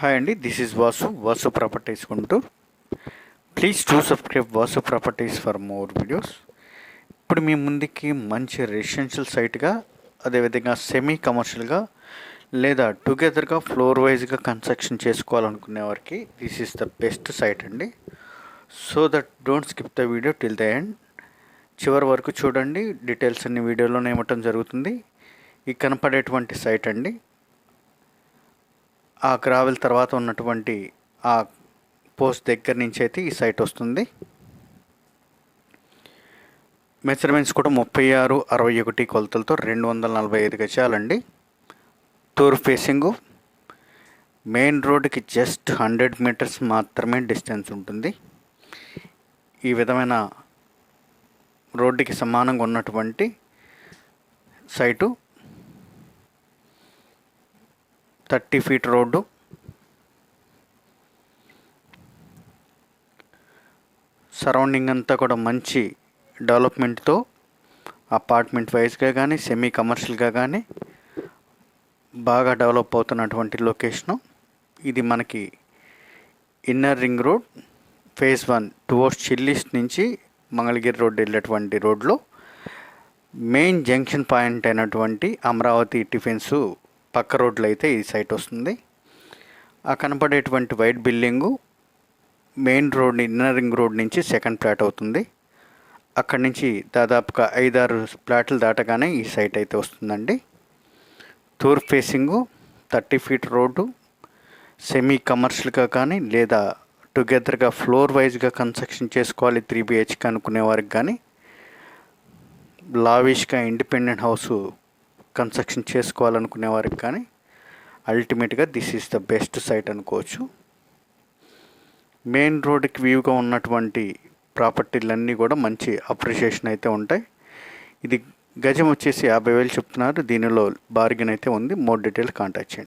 Hi అండి this is Vasu Vasu properties Guntur please to subscribe Vasu properties for more videos ఇప్పుడు మీ ముందుకి మంచి రెసిడెన్షియల్ సైట్గా అదేవిధంగా సెమీ కమర్షియల్గా లేదా టుగెదర్గా ఫ్లోర్ వైజ్గా కన్స్ట్రక్షన్ చేసుకోవాలనుకునే వారికి this is the best site అండి so that don't skip the video till the end చివరి వరకు చూడండి. డీటెయిల్స్ అన్ని వీడియోలోనే ఇవ్వటం జరుగుతుంది. ఈ కనపడేటువంటి సైట్ అండి ఆ గ్రావెల్ తర్వాత ఉన్నటువంటి ఆ పోస్ట్ దగ్గర నుంచి అయితే ఈ సైట్ వస్తుంది. మెజర్మెంట్స్ కూడా ముప్పై ఆరు అరవై ఒకటి కొలతలతో రెండు వందల నలభై ఐదు గజాలండి. టూర్ ఫేసింగు మెయిన్ రోడ్డుకి జస్ట్ హండ్రెడ్ మీటర్స్ మాత్రమే డిస్టెన్స్ ఉంటుంది. ఈ విధమైన రోడ్డుకి సమానంగా ఉన్నటువంటి site thirty feet road. Surrounding అంతా కూడా మంచి డెవలప్మెంట్తో అపార్ట్మెంట్ వైజ్గా కానీ సెమీ కమర్షియల్గా కానీ బాగా డెవలప్ అవుతున్నటువంటి లొకేషను. ఇది మనకి inner ring road phase one towards Chillies నుంచి మంగళగిరి రోడ్ వెళ్ళేటువంటి రోడ్లో. మెయిన్ జంక్షన్ పాయింట్ అయినటువంటి అమరావతి టిఫిన్స్ పక్క రోడ్లో అయితే ఈ సైట్ వస్తుంది. ఆ కనపడేటువంటి white building main road inner ring road నుంచి సెకండ్ ఫ్లాట్ అవుతుంది. అక్కడి నుంచి దాదాపుగా ఐదారు ఫ్లాట్లు దాటగానే ఈ సైట్ అయితే వస్తుందండి. Tour facing thirty feet road semi కమర్షియల్గా కానీ లేదా టుగెదర్గా ఫ్లోర్ వైజ్గా కన్స్ట్రక్షన్ చేసుకోవాలి త్రీ బిహెచ్కి అనుకునే వారికి కానీ లావిష్గా ఇండిపెండెంట్ హౌస్ కన్స్ట్రక్షన్ చేసుకోవాలనుకునే వారికి కానీ అల్టిమేట్గా this is the best site అనుకోవచ్చు. మెయిన్ రోడ్కి వ్యూగా ఉన్నటువంటి ప్రాపర్టీలన్నీ కూడా మంచి అప్రిషియేషన్ అయితే ఉంటాయి. ఇది గజం వచ్చేసి యాభై వేలు చెప్తున్నారు. దీనిలో బార్గెన్ అయితే ఉంది. మోర్ డీటెయిల్స్ కాంటాక్ట్ చేయండి.